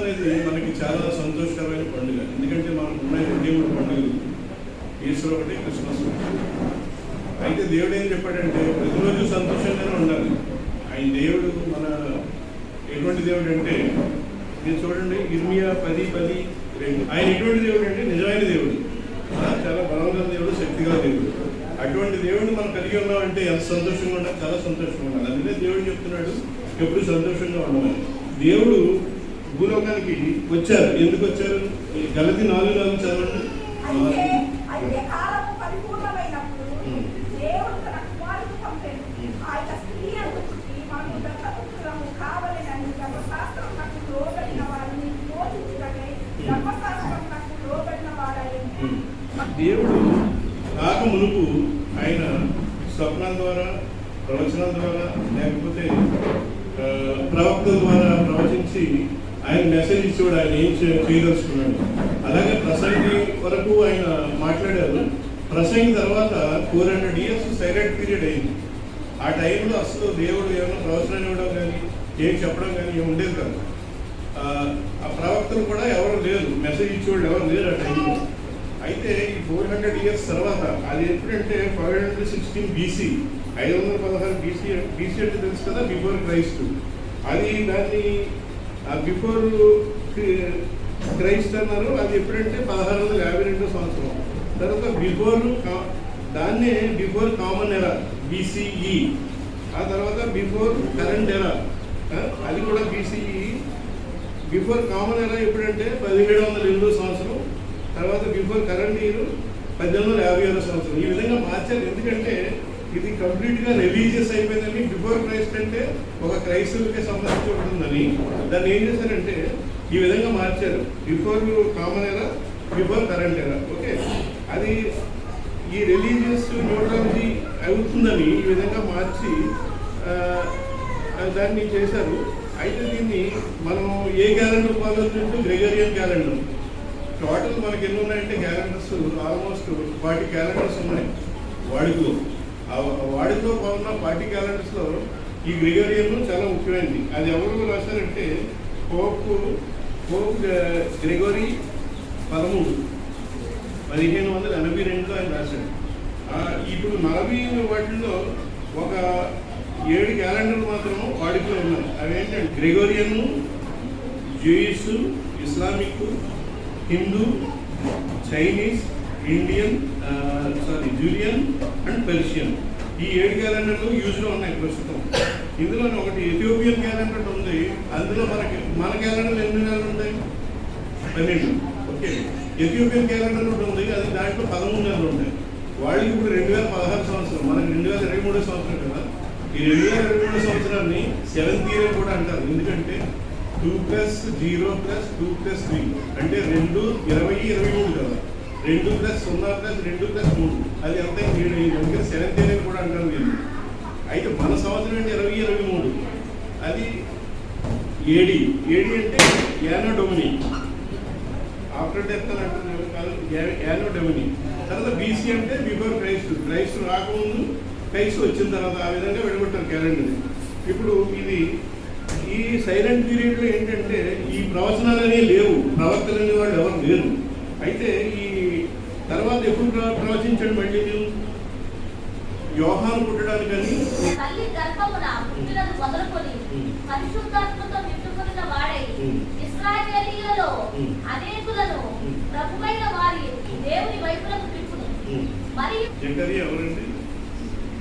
అనేది మనకి చాలా సంతోషకరమైన పండుగ. ఎందుకంటే మనకు ఉన్న రెండే మూడు పండుగలు ఈశ్వర్ ఒకటి క్రిస్మస్ ఒకటి. అయితే దేవుడు ఏం చెప్పాడంటే ప్రతిరోజు సంతోషంగానే ఉండాలి. ఆయన దేవుడు మన ఎటువంటి దేవుడు అంటే మీరు చూడండి ఇర్మియా పది పది రెండు. ఆయన ఎటువంటి దేవుడు అంటే నిజమైన దేవుడు. చాలా బలంగా దేవుడు శక్తిగా దేవుడు. అటువంటి దేవుడిని మనం కలిగి ఉన్నామంటే ఎంత సంతోషంగా ఉండాలి? చాలా సంతోషంగా ఉండాలి. అందుకే దేవుడు చెప్తున్నాడు ఎప్పుడు సంతోషంగా ఉండమని. దేవుడు భూలోకానికి వచ్చారు. ఎందుకు వచ్చారు? ఈ గలతి నాలుగు నాలుగు చదవండి అయితే అయితే కాలము పరిపూర్ణమైనప్పుడు ఉమ్. దేవుడు తన కుమారుని పంపెను. ఉమ్. ఆయన స్త్రీ అందుకుని మనము దత్తపుత్రులము కావలెనని ధర్మశాస్త్రమునకు లోబడిన వారిని బోధించుటకై ధర్మశాస్త్రమునకు లోబడిన వారయ్యింది. ఉమ్. దేవుడు కాక మునుపు ఆయన స్వప్నాల ద్వారా ప్రవచనాల ద్వారా లేకపోతే ఆ, ప్రవక్తల ద్వారా ప్రవచించి మెసేజ్ ఇచ్చేవాడు ఆయన ఏం చేయదలుచుకున్నాడు. అలాగే ప్రసంగి వరకు ఆయన మాట్లాడారు. ప్రసంగి తర్వాత four hundred years silent period అయింది. ఆ టైంలో అసలు దేవుడు ఏమైనా ప్రవచనం ఇవ్వడం కానీ ఏం చెప్పడం కానీ ఏమి ఉండేది కాదు. ఆ, ఆ ప్రవక్తలు కూడా ఎవరు లేరు. మెసేజ్ ఇచ్చేవాళ్ళు ఎవరు లేరు ఆ టైంలో అయితే ఈ ఫోర్ హండ్రెడ్ ఇయర్స్ తర్వాత అది ఎప్పుడంటే ఫైవ్ హండ్రెడ్ సిక్స్టీన్ బీసీ ఐదు వందల పదహారు బీసీ బీసీ అంటే తెలుసు కదా బిఫోర్ క్రైస్ట్ అది దాన్ని బిఫోర్ క్రైస్ట్ అన్నారు అది ఎప్పుడంటే పదహారు వందల యాభై రెండో సంవత్సరం. తర్వాత బిఫోర్ దాన్నే బిఫోర్ కామన్ ఎరా బీసీఈ ఆ తర్వాత బిఫోర్ కరెంట్ ఎరా అది కూడా బీసీఈ బిఫోర్ కామన్ ఎరా ఎప్పుడంటే పదిహేడు వందల ఎనిమిదో సంవత్సరం. తర్వాత బిఫోర్ కరెంట్ ఇయర్ పద్దెనిమిది వందల యాభై ఆరో సంవత్సరం. ఈ విధంగా మార్చారు. ఎందుకంటే ఇది కంప్లీట్గా రిలీజియస్ అయిపోయిందని బిఫోర్ క్రైస్ట్ అంటే ఒక క్రైస్తవులకే సంబంధించి ఉంటుందని. దాన్ని ఏం చేశారంటే ఈ విధంగా మార్చారు. Before common era before current era. Okay? అది ఈ రిలీజియస్ న్యూట్రాలజీ అవుతుందని ఈ విధంగా మార్చి దాన్ని చేశారు. అయితే దీన్ని మనం ఏ calendar follow Gregorian calendar. Total మనకి ఎన్ని ఉన్నాయంటే క్యాలెండర్స్ ఆల్మోస్ట్ వాటి క్యాలెండర్స్ ఉన్నాయి. వాడుకలో. వాడితో వాడుకలో ఉన్న క్యాలెండర్స్లో ఈ గ్రిగోరియన్ చాలా ముఖ్యమైనది అది ఎవరు రాశారంటే పోప్ పోప్ గ్రెగరీ పదమూడు. పదిహేను వందల ఎనభై రెండులో ఆయన రాశాడు. ఇప్పుడు నలభై వాటిల్లో ఒక ఏడు క్యాలెండర్లు మాత్రం వాడుకలో ఉన్నాయి. అవేంటంటే Gregorian Jewish Islamic Hindu Chinese Indian sorry Julian and Persian ఈ ఏడు క్యాలెండర్లు యూజ్లో ఉన్నాయి ప్రస్తుతం. ఇందులో ఒకటి ఎథియోపియన్ క్యాలెండర్ ఉంది. అందులో మనకి మన క్యాలెండర్లు ఎన్ని నెలలు ఉంటాయి? పన్నెండు. ఓకే ఎథియోపియన్ క్యాలెండర్ ఒకటి ఉంది. అది దాంట్లో పదమూడు నెలలు ఉంటాయి. వాళ్ళకి ఇప్పుడు రెండు వేల పదహారు సంవత్సరం. మనకి రెండు వేల ఇరవై మూడో సంవత్సరం కదా. ఈ రెండు వేల ఇరవై మూడో సంవత్సరాన్ని సెవెంత్ ఇయర్ కూడా అంటారు. ఎందుకంటే two plus zero plus two plus three అంటే రెండు ఇరవై ఇరవై మూడు కదా. రెండు ప్లస్ సున్నా ప్లస్ రెండు ప్లస్ మూడు. అది ఎంత ఏడు అయింది. అందుకే సెవెంత్ ఇయర్ కూడా అంటారు వీళ్ళు. అయితే మన సంవత్సరం అంటే ఇరవై ఇరవై మూడు. అది ఏడి. ఏడి అంటే యానో డొమిని. ఆఫ్టర్ డెత్ అని అంటున్నారు కాదు యానో డొమిని. తర్వాత బీసీ అంటే బిఫోర్ క్రైస్ట్ క్రైస్ట్ రాకముందు క్రైస్ట్ వచ్చిన తర్వాత ఆ విధంగా విడగొట్టారు క్యాలెండర్ ఇప్పుడు ఇది ఈ సైలెంట్ పీరియడ్లో ఏంటంటే ఈ ప్రవచనాలు అనేవి లేవు. ప్రవక్తలు వాళ్ళు ఎవరు లేరు. అయితే ఈ తర్వాత ఎప్పుడు ప్ర- ప్రవచించాడు మళ్ళీ నేను యోహాను పుట్టడానికని తల్లి గర్భమున పుట్టినది మొదలుకొని ఉమ్. పరిశుద్ధాత్మతో నింపుకున్న వాడై ఉమ్. ఇస్రాయేలీయులలో ఉమ్. అనేకులను ఉమ్. ప్రభువైన వారి దేవుని వైపులకు తిప్పును ఉమ్. మరియు జకరియా ఎవరండి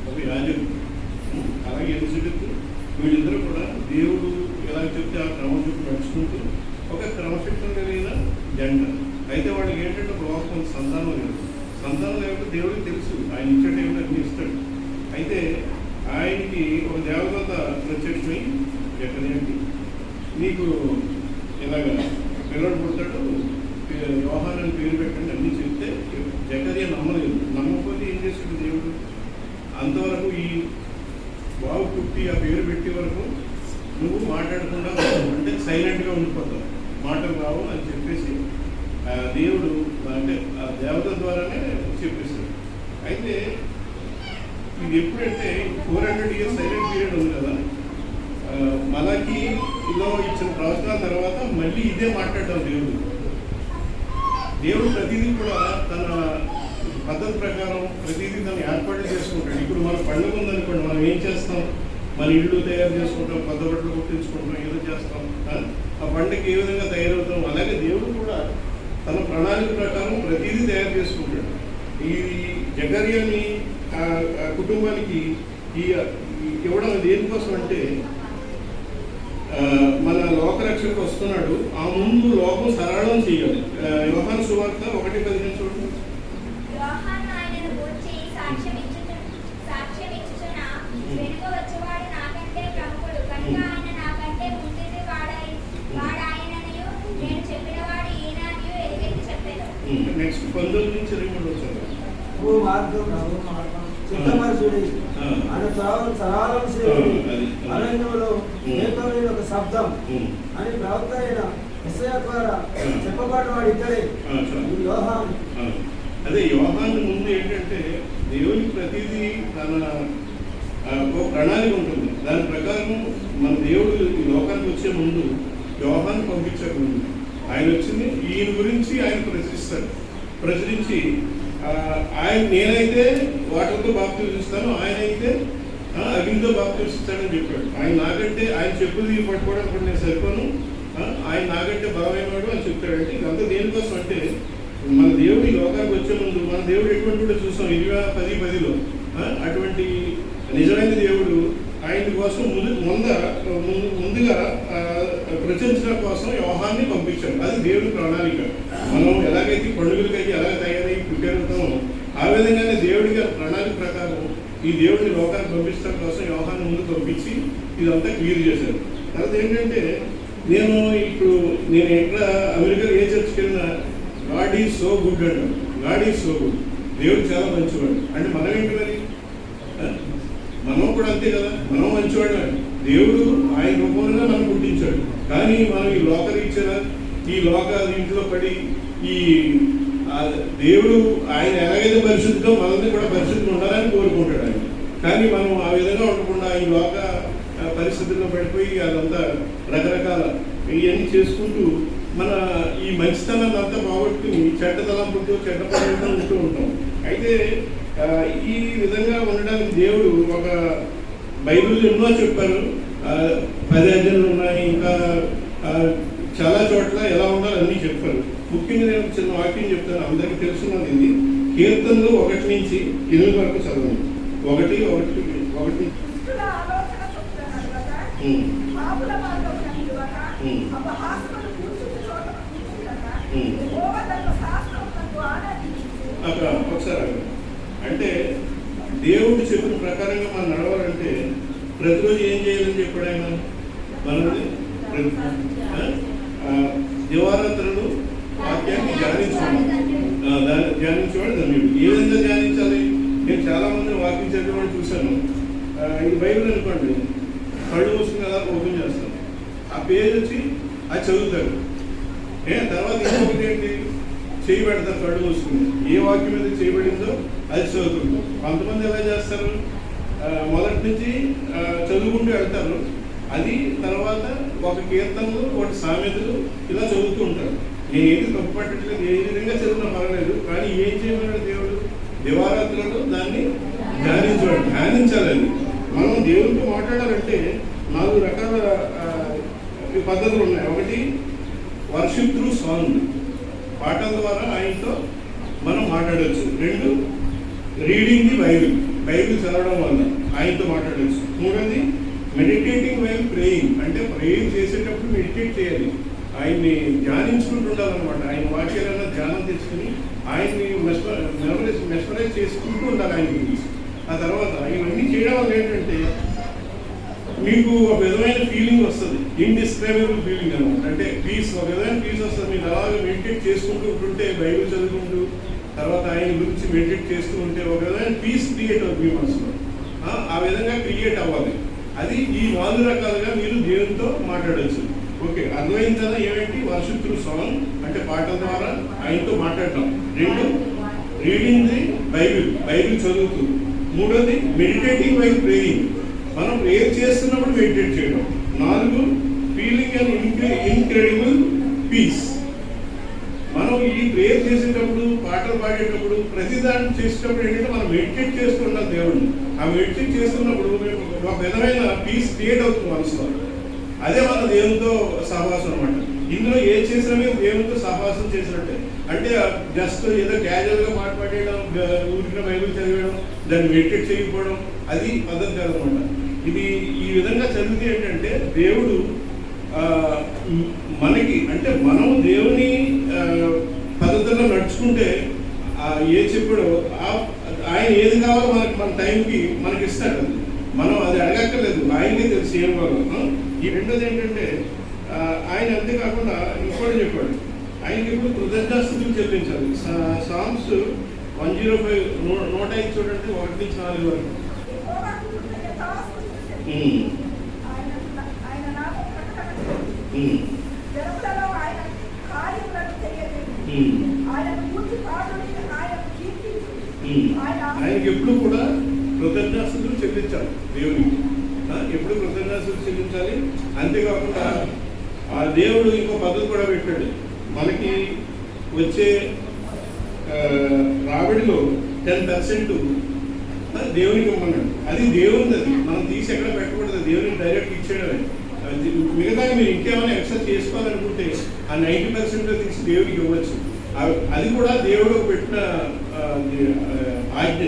ఒక యాజకుడు ఉమ్, అలాగే ఎలిజబెత్ వీళ్ళిద్దరూ కూడా దేవుడు ఎలా చెప్తే ఆ క్రమం చుట్టూ నడుచుకుంటూ ఒక క్రమశిక్షణ కలిగిన జంట అయితే వాళ్ళకి ఏంటంటే లోకం సంతానం లేదు సంతానం లేకపోతే దేవుడికి తెలుసు. ఆయన ఇచ్చేట ఏమిటో అన్ని ఇస్తాడు. అయితే ఆయనకి ఒక దేవదత్త ప్రత్యక్షమై ఎక్కడేంటి నీకు ఇలాగ పిల్లడు పుడతాడు వ్యవహారాన్ని పేరు పెట్టండి అన్నీ చెప్తే జకరియా నమ్మలేదు. నమ్మకపోతే ఏం చేస్తాడు దేవుడు? అంతవరకు ఈ బాబు పుట్టి ఆ పేరు పెట్టే వరకు నువ్వు మాట్లాడకుండా అంటే సైలెంట్గా ఉండిపోతావు. మాటలు రావు అని చెప్పేసి దేవుడు అంటే ఆ దేవత ద్వారానే చెప్పేశాడు. అయితే ఇది ఎప్పుడంటే four hundred years silent period ఉంది కదా మనకి ఇలా ఇచ్చిన ప్రవచనాల తర్వాత మళ్ళీ ఇదే మాట్లాడడం దేవుడు. దేవుడు ప్రతిదీ కూడా తన పద్ధతి ప్రకారం ప్రతిదీ తను ఏర్పాట్లు చేసుకుంటాడు. ఇప్పుడు మన పండుగ ఉందనుకోండి మనం ఏం చేస్తాం? మన ఇళ్ళు తయారు చేసుకుంటాం కొత్త బట్టలు కుట్టించుకుంటాం ఏదో చేస్తాం. ఆ? ఆ పండుగకి ఏ విధంగా తయారవుతాం? అలాగే దేవుడు కూడా తన ప్రణాళిక ప్రకారం ప్రతిదీ తయారు చేసుకుంటాడు. ఈ జగర్యని కుటుంబానికి ఈ ఇవ్వడం దేనికోసం అంటే మన లోకరక్షకు వస్తున్నాడు. ఆ ముందు లోకం సరళం చేయాలి. వ్యవహార సువార్త ఒకటి పదిహేను చూడండి. నెక్స్ట్ పంతొమ్మిది నుంచి మూడు వచ్చారు ఓ మార్గం చిత్తమరుసుడి ఆ. అని సరాలం. అరణ్యంలో ఏకమైన ఒక శబ్దం. అని ప్రవక్త అయిన ఎస్ఐ ద్వారా చాలు. ఈ యోహాను. అదే యోహాను ముందు ఏంటంటే దేవునికి ప్రతిదీ తన ప్రణాళిక ఉంటుంది. దాని ప్రకారం మన దేవుడు ఈ లోకానికి వచ్చే ముందు యోహాన్ని పంపించక ముందు ఆయన వచ్చింది ఈయన గురించి ఆయన ప్రచురిస్తాడు ప్రచురించి ఆయన నేనైతే వాటర్తో బాప్తిస్తాను ఆయన అయితే అగ్నితో బాప్తి చూస్తాడని చెప్పాడు. ఆయన నాకంటే ఆయన చెప్పులు పట్టుకోవడానికి కూడా నేను సరిపోను. ఆయన నాకంటే బలమైనవాడు అని చెప్తాడంటే ఇదంతా దేనికోసం అంటే మన దేవుడు ఈ లోకానికి వచ్చే ముందు మన దేవుడు ఎటువంటి కూడా చూసాం ఇరవై పది పదిలో అటువంటి నిజమైన దేవుడు ఆయన కోసం ముందు ముంద ముందు- ముందుగా ఆ, ప్రచురించడం కోసం వ్యవహాన్ని పంపించాడు. అది దేవుడి ప్రణాళిక. మనం ఎలాగైతే పండుగలకైతే ఎలా తయారై ప్రిపేర్ అవుతామో ఆ విధంగానే దేవుడి గారి ప్రణాళిక ప్రకారం ఈ దేవుడిని లోకానికి పంపించడం కోసం వ్యవహాన్ని ముందు పంపించి ఇదంతా క్లియర్ చేశారు. తర్వాత ఏంటంటే నేను ఇప్పుడు నేను ఎక్కడ అమెరికా ఏ చర్చ్కి వెళ్ళినా గాడ్ ఈజ్ సో గుడ్ అంటాను గాడ్ ఈజ్ సో గుడ్. దేవుడు చాలా మంచివాడు. అంటే మనం ఏంటి మరి? మనం కూడా అంతే కదా? మనం మంచివాడు దేవుడు ఆయన రూపంలో మనం పుట్టించాడు. కానీ మనం ఈ లోక రీత్యా ఈ లోక ఇంట్లో పడి ఈ దేవుడు ఆయన ఎలాగైతే పరిశుద్ధితో మనల్ని కూడా పరిశుద్ధిగా ఉండాలని కోరుకుంటాడు ఆయన. కానీ మనం ఆ విధంగా ఉండకుండా ఈ లోక పరిస్థితుల్లో పడిపోయి అదంతా రకరకాల ఇవన్నీ చేసుకుంటూ మన ఈ మంచితనాన్ని అంతా పోగొట్టుకుని చెడ్డ తలంపుతో చెడ్డ పనులతో ఉంటూ ఉంటాం. అయితే ఈ విధంగా ఉండడానికి దేవుడు ఒక బైబిల్ ఎన్నో చెప్పారు. పది ఉన్నాయి ఇంకా చాలా చోట్ల ఎలా ఉండాలో అన్నీ చెప్పారు. ముఖ్యంగా నేను చిన్న వాక్యం చెప్తాను అందరికీ తెలుసున్నది ఇది. కీర్తనలు ఒకటి నుంచి ఎనిమిది వరకు చదవండి. ఒకటి ఒకటి ఒకటి. దుష్టుల ఒకసారి అంటే దేవుడు చెప్పిన ప్రకారంగా మనం నడవాలంటే ప్రతిరోజు ఏం చేయాలని చెప్పాడు ఆయన? మనల్ని ప్రతి- ఆ, దివారాత్రులు వాక్యాన్ని ధ్యానించుకోండి దాన్ని ధ్యానించేవాడు ధన్యుడు. ఏ విధంగా ధ్యానించాలి? నేను చాలా మందిని వాకింగ్ చదివేవాడు చూశాను. ఈ ఇది బైబిల్ అనుకోండి కళ్ళు మూసుకుని అలా ఓపెన్ చేస్తాను ఆ పేజ్ వచ్చి అది చదువుతాడు ఏ తర్వాత ఇంకొకటి ఏంటి? చేయబెడతారు కళ్ళు మూసుకుని ఏ వాక్యం మీద చేయబడిందో అది చదువుతుంది కొంతమంది ఎలా చేస్తారు? మొదటి నుంచి చదువుకుంటూ వెళ్తారు. అది తర్వాత ఒక కీర్తనలు ఒకటి సామెతలు ఇలా చదువుతూ ఉంటారు. నేను ఏది తప్పు పట్టట్లేదు ఏ విధంగా చదివినా పర్వాలేదు. కానీ ఏం చేయమన్నాడు దేవుడు? దివారాత్రులు దాన్ని ధ్యానించాడు ధ్యానించాలని. మనం దేవుడితో మాట్లాడాలంటే నాలుగు రకాల పద్ధతులు ఉన్నాయి. ఒకటి వర్షిప్ త్రూ సాంగ్ పాటల ద్వారా ఆయనతో మనం మాట్లాడవచ్చు రెండు రీడింగ్ ది బైబిల్. బైబిల్ చదవడం వల్ల ఆయనతో మాట్లాడవచ్చు మూడోది మెడిటేటింగ్ వైల్ ప్రేయింగ్. అంటే ప్రేయింగ్ చేసేటప్పుడు మెడిటేట్ చేయాలి. ఆయన్ని ధ్యానించుకుంటూ ఉండాలన్నమాట ఆయన వాక్యాలన్న ధ్యానం తెచ్చుకుని ఆయన్ని మెస్మరైజ్ మెస్మరైజ్ చేసుకుంటూ ఉండాలి ఆయన గురించి ఆ తర్వాత ఇవన్నీ చేయడం వల్ల ఏంటంటే మీకు ఒక విధమైన ఫీలింగ్ వస్తుంది. ఇండిస్క్రైబుల్ ఫీలింగ్ అనమాట అంటే పీస్ ఒక విధమైన పీస్ వస్తుంది. మీరు అలాగే మెడిటేట్ చేసుకుంటూ ఉంటుంటే బైబిల్ చదువుకుంటూ తర్వాత ఆయన గురించి మెడిటేట్ చేస్తూ ఉంటే ఒక విధమైన పీస్ క్రియేట్ అవుతుంది మీ మనసులో. ఆ, విధంగా క్రియేట్ అవ్వాలి. అది ఈ నాలుగు రకాలుగా మీరు దేవునితో మాట్లాడవచ్చు ఓకే అర్థమైంది కదా ఏమిటి వర్షిత్రు సాంగ్ అంటే పాటల ద్వారా ఆయనతో మాట్లాడటం. రెండు రీడింగ్ ది బైబిల్ బైబిల్ చదువుతూ. మూడోది మెడిటేటింగ్ బై ప్రేయింగ్ మనం ఏం చేస్తున్నప్పుడు మెడిటేట్ చేయడం. నాలుగు ఫీలింగ్ అండ్ ఇన్క్రెడిబుల్ పీస్ మనం ఈ ప్రేయర్ చేసేటప్పుడు పాటలు పాడేటప్పుడు ప్రతి దాన్ని చేసేటప్పుడు ఏంటంటే మనం మెడిటేట్ చేస్తున్నాం దేవుడిని ఆ మెడిటేట్ చేస్తున్నప్పుడు ఒక విధమైన పీస్ క్రియేట్ అవుతుంది మనసులో. అదే మన దేవునితో సహవాసం అనమాట ఇందులో ఏం చేసినా దేవునితో సహవాసం చేసినట్టే. అంటే జస్ట్ ఏదో క్యాజువల్గా మాట్లాడేయడం పాట పాడేయడం ఊరికిన బైబిల్ చదివేయడం దాన్ని మెడిటేట్ చేయకపోవడం అది పద్ధతి కాదనమాట ఇది ఈ విధంగా చదివితే ఏంటంటే దేవుడు మనకి అంటే మనం దేవుని పద్ధతుల్లో పద్ధతిలో నడుచుకుంటే ఏ చెప్పాడో ఆయన ఏది కావాలో మనకి మన టైంకి మనకి ఇస్తాడు మనం అది అడగక్కర్లేదు ఆయనకే తెలుసు ఏం కావాలో. ఈ రెండోది ఏంటంటే ఆయన అంతేకాకుండా ఇంకోటి చెప్పాడు. ఆయనకి ఇప్పుడు కృతజ్ఞాస్తులు చెల్లించాలి. సా- సాంగ్స్ వన్ జీరో ఫైవ్ నూట ఐదు చూడండి ఒకటి నుంచి నాలుగు వరకు. ఆయనకి ఎప్పుడు కూడా కృతజ్ఞాస్తులు చెల్లించాలి దేవునికి. ఎప్పుడు కృతజ్ఞాస్తులు చెల్లించాలి? అంతేకాకుండా ఆ దేవుడు ఇంకో పద్ధతి కూడా పెట్టాడు. మనకి వచ్చే రాబడిలో టెన్ పర్సెంట్ దేవునికి ఇవ్వండి అది దేవునిది. అది మనం తీసి ఎక్కడ పెట్టకూడదు. దేవునికి డైరెక్ట్ ఇచ్చేయడమే. మిగతా మీరు ఇంకేమైనా ఎక్స్ట్రా చేసుకోవాలనుకుంటే ఆ నైంటీ పర్సెంట్ తీసి దేవుడికి ఇవ్వచ్చు. అది కూడా దేవుడు పెట్టిన ఆజ్ఞ.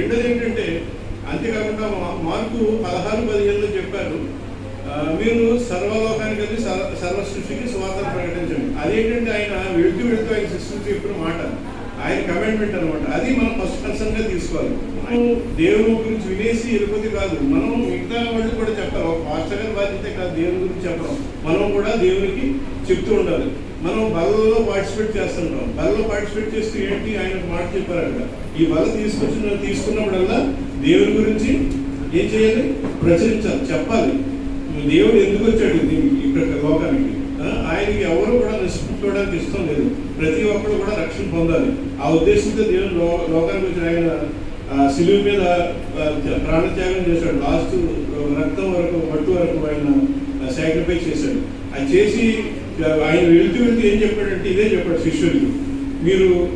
రెండోది ఏంటంటే అంతేకాకుండా మా- మార్కు పదహారు పదిహేనులో చెప్పారు. మీరు సర్వలోకానికి వెళ్ళి సర్వ సర్వ సృష్టికి స్వార్థం ప్రకటించండి. అదేంటంటే ఆయన వెళ్తూ వెళ్తూ ఆయన సృష్టించి చెప్పిన మాట. ఆయన కమెంట్మెంట్ అనమాట అది మనం ఫస్ట్ పర్సన్గా తీసుకోవాలి. మనం దేవుని గురించి వినేసి వెళ్ళిపోతే కాదు మనం మిగతా వాళ్ళు కూడా చెప్పాలి ఒక పాస్టర్ గారి బాధ్యత కాదు దేవుని గురించి చెప్పడం. మనం కూడా దేవునికి చెప్తూ ఉండాలి. మనం బలలో పార్టిసిపేట్ చేస్తుంటాం. బలలో పార్టిసిపేట్ చేస్తూ ఏంటి? ఆయన మాట చెప్పారంట. ఈ బల తీసుకొచ్చిన తీసుకున్నప్పుడల్లా దేవుని గురించి ఏం చేయాలి? ప్రచురించాలి. చెప్పాలి. దేవుడు ఎందుకు వచ్చాడు దీనికి ఇక్కడ లోకానికి? ఆయనకి ఎవరు కూడా నశించుకోవడానికి ఇష్టం లేదు. ప్రతి ఒక్కరు కూడా రక్షణ పొందాలి. ఆ ఉద్దేశంతో దేవుడు లో- లోకానికి వచ్చిన ఆయన ఆ, మీద ప్రాణత్యాగం చేశాడు. లాస్ట్ రక్తం వరకు మట్టు వరకు ఆయన సాక్రిఫైస్ చేశాడు. అది చేసి ఆయన వెళ్తూ వెళ్తూ ఏం చెప్పాడంటే ఇదే చెప్పాడు శిష్యుడికి మీరు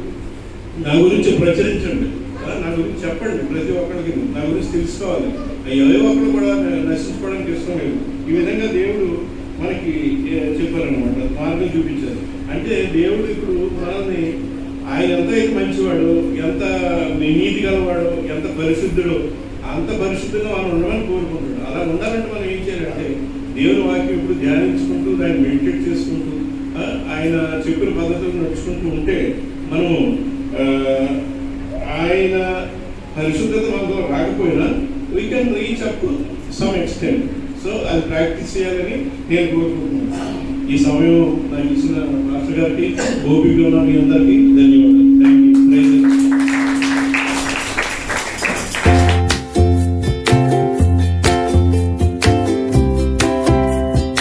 నా గురించి ప్రచురించండి. గురించి చెప్పండి. ప్రతి ఒక్కరికి నా గురించి తెలుసుకోవాలి. ఏ ఒక్కరు కూడా నశించుకోవడానికి ఇష్టం లేదు. ఈ విధంగా దేవుడు మనకి చెప్పారనమాట మార్గం చూపించారు. అంటే దేవుడు ఇప్పుడు మనల్ని ఆయన ఎంత మంచివాడు ఎంత నీతి గలవాడు ఎంత పరిశుద్ధుడు అంత పరిశుద్ధంగా మనం ఉండమని కోరుకుంటాడు అలా ఉండాలంటే మనం ఏం చేయాలంటే దేవుని వాక్యం ఇప్పుడు ధ్యానించుకుంటూ దాన్ని మెడిటేట్ చేసుకుంటూ ఆయన చెప్పిన పద్ధతులు నడుచుకుంటూ ఉంటే మనము పరిశుద్ధత మనలో రాకపోయినా we can reach up some extent so అది ప్రాక్టీస్ చేయాలని నేను కోరుకుంటున్నాను. ఈ సమయం నాకు ఇచ్చిన మాస్టర్ గారికి ఓపిక ఉన్న మీ అందరికీ ధన్యవాదాలు.